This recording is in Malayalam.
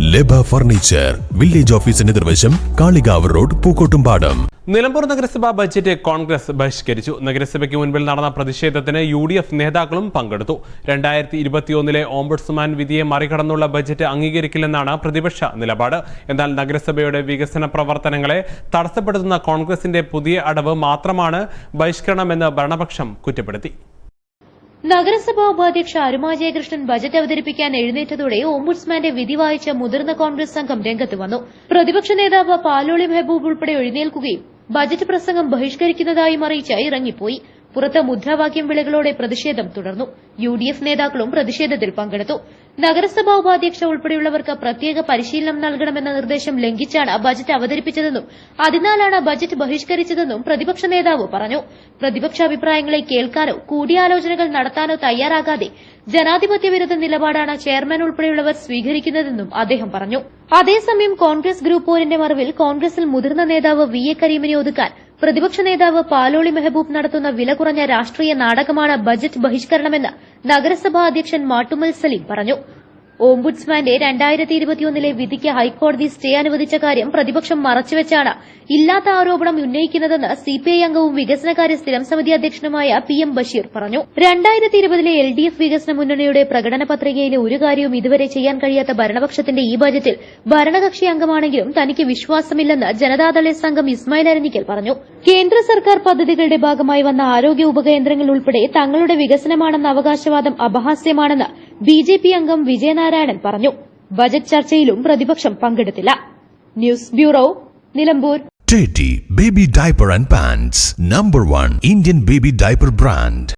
ലബ ഫർണിച്ചർ വില്ലേജ് ഓഫീസിന് നിർവശം കാളികാവ് റോഡ് പൂക്കോട്ടുംപാടം. നിലമ്പൂർ നഗരസഭാ ബജറ്റ് കോൺഗ്രസ് ബഹിഷ്കരിച്ചു. നഗരസഭയ്ക്ക് മുൻപിൽ നടന്ന പ്രതിഷേധത്തിന് യു ഡി എഫ് നേതാക്കളും പങ്കെടുത്തു. രണ്ടായിരത്തി ഇരുപത്തിയൊന്നിലെ ഓംബുഡ്സ്മാൻ വിധിയെ മറികടന്നുള്ള ബജറ്റ് അംഗീകരിക്കില്ലെന്നാണ് പ്രതിപക്ഷ നിലപാട്. എന്നാൽ നഗരസഭയുടെ വികസന പ്രവർത്തനങ്ങളെ തടസ്സപ്പെടുത്തുന്ന കോൺഗ്രസിന്റെ പുതിയ അടവ് മാത്രമാണ് ബഹിഷ്കരണമെന്ന് ഭരണപക്ഷം കുറ്റപ്പെടുത്തി. നഗരസഭാ ഉപാധ്യക്ഷ അരുമാ ജയകൃഷ്ണൻ ബജറ്റ് അവതരിപ്പിക്കാൻ എഴുന്നേറ്റതോടെ ഓംബുഡ്സ്മാന്റെ വിധി വായിച്ച മുതിർന്ന കോൺഗ്രസ് സംഘം രംഗത്ത് വന്നു. പ്രതിപക്ഷ നേതാവ് പാലോളി മെഹബൂബ് ഉൾപ്പെടെ എഴുന്നേൽക്കുകയും ബജറ്റ് പ്രസംഗം ബഹിഷ്കരിക്കുന്നതായും അറിയിച്ച് ഇറങ്ങിപ്പോയി. പുറത്ത് മുദ്രാവാക്യം വിളികളോടെ പ്രതിഷേധം തുടർന്നു. യു ഡി എഫ് നേതാക്കളും പ്രതിഷേധത്തിൽ പങ്കെടുത്തു. നഗരസഭാ ഉപാധ്യക്ഷ ഉൾപ്പെടെയുള്ളവർക്ക് പ്രത്യേക പരിശീലനം നൽകണമെന്ന നിർദ്ദേശം ലംഘിച്ചാണ് ബജറ്റ് അവതരിപ്പിച്ചതെന്നും അതിനാലാണ് ബജറ്റ് ബഹിഷ്കരിച്ചതെന്നും പ്രതിപക്ഷ നേതാവ് പറഞ്ഞു. പ്രതിപക്ഷ അഭിപ്രായങ്ങളെ കേൾക്കാനോ കൂടിയാലോചനകൾ നടത്താനോ തയ്യാറാകാതെ ജനാധിപത്യ വിരുദ്ധ നിലപാടാണ് ചെയർമാൻ ഉൾപ്പെടെയുള്ളവർ സ്വീകരിക്കുന്നതെന്നും അദ്ദേഹം പറഞ്ഞു. അതേസമയം കോൺഗ്രസ് ഗ്രൂപ്പ് പോരിന്റെ മറവിൽ കോൺഗ്രസിൽ മുതിർന്ന നേതാവ് വി എ കരീമിനെ ഒതുക്കാൻ പ്രതിപക്ഷ നേതാവ് പാലോളി മെഹബൂബ് നടത്തുന്ന വില കുറഞ്ഞ രാഷ്ട്രീയ നാടകമാണ് ബജറ്റ് ബഹിഷ്കരണമെന്ന് നഗരസഭാ അധ്യക്ഷൻ മാട്ടുമൽ സലീം പറഞ്ഞു ഓംബുഡ്സ്മാന്റെ രണ്ടായിരത്തി ഇരുപത്തിയൊന്നിലെ വിധിക്ക് ഹൈക്കോടതി സ്റ്റേ അനുവദിച്ച കാര്യം പ്രതിപക്ഷം മറച്ചുവെച്ചാണ് ഇല്ലാത്ത ആരോപണം ഉന്നയിക്കുന്നതെന്ന് സിപിഐ അംഗവും വികസനകാര്യ സ്ഥിരം സമിതി അധ്യക്ഷനുമായ പി എം ബഷീർ പറഞ്ഞു. രണ്ടായിരത്തി ഇരുപതിലെ എൽ ഡി എഫ് വികസന മുന്നണിയുടെ പ്രകടന പത്രികയിലെ ഒരു കാര്യവും ഇതുവരെ ചെയ്യാൻ കഴിയാത്ത ഭരണപക്ഷത്തിന്റെ ഈ ബജറ്റിൽ ഭരണകക്ഷി അംഗമാണെങ്കിലും തനിക്ക് വിശ്വാസമില്ലെന്ന് ജനതാദൾ സംഘം ഇസ്മായിൽ അരഞ്ഞിക്കൽ പറഞ്ഞു. കേന്ദ്ര സർക്കാർ പദ്ധതികളുടെ ഭാഗമായി വന്ന ആരോഗ്യ ഉപകേന്ദ്രങ്ങൾ ഉൾപ്പെടെ തങ്ങളുടെ വികസനമാണെന്ന അവകാശവാദം അപഹാസ്യമാണെന്ന് ബി ജെ പി അംഗം വിജയനാരായണൻ പറഞ്ഞു. ബജറ്റ് ചർച്ചയിലും പ്രതിപക്ഷം പങ്കെടുത്തില്ല. News bureau Nilambur. Baby diaper and pants number one Indian baby diaper brand.